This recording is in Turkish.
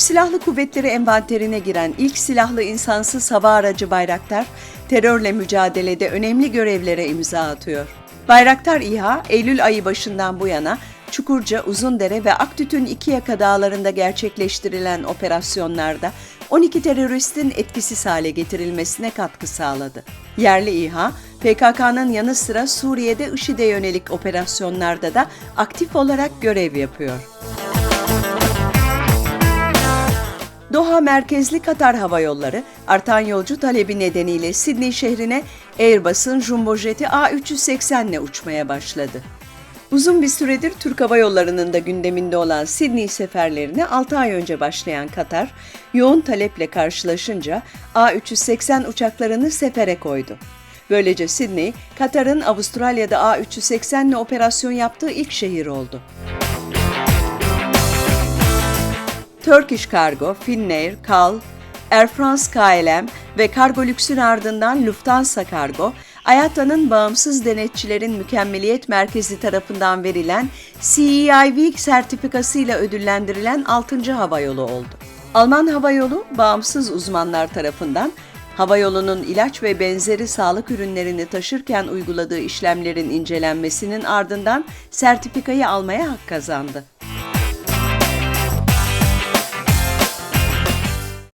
Silahlı Kuvvetleri envanterine giren ilk silahlı insansız hava aracı Bayraktar, terörle mücadelede önemli görevlere imza atıyor. Bayraktar İHA, Eylül ayı başından bu yana Çukurca, Uzundere ve Aktütün iki yaka dağlarında gerçekleştirilen operasyonlarda 12 teröristin etkisiz hale getirilmesine katkı sağladı. Yerli İHA, PKK'nın yanı sıra Suriye'de IŞİD'e yönelik operasyonlarda da aktif olarak görev yapıyor. Doha merkezli Katar Hava Yolları artan yolcu talebi nedeniyle Sydney şehrine Airbus'un jumbo jeti A380 ile uçmaya başladı. Uzun bir süredir Türk Hava Yolları'nın da gündeminde olan Sydney seferlerine 6 ay önce başlayan Katar, yoğun taleple karşılaşınca A380 uçaklarını sefere koydu. Böylece Sydney, Katar'ın Avustralya'da A380 ile operasyon yaptığı ilk şehir oldu. Turkish Cargo, Finnair, KAL, Air France KLM ve Kargo Lüks'ün ardından Lufthansa Cargo, IATA'nın bağımsız denetçilerin mükemmeliyet merkezi tarafından verilen CEIV sertifikasıyla ödüllendirilen 6. havayolu oldu. Alman havayolu bağımsız uzmanlar tarafından havayolunun ilaç ve benzeri sağlık ürünlerini taşırken uyguladığı işlemlerin incelenmesinin ardından sertifikayı almaya hak kazandı.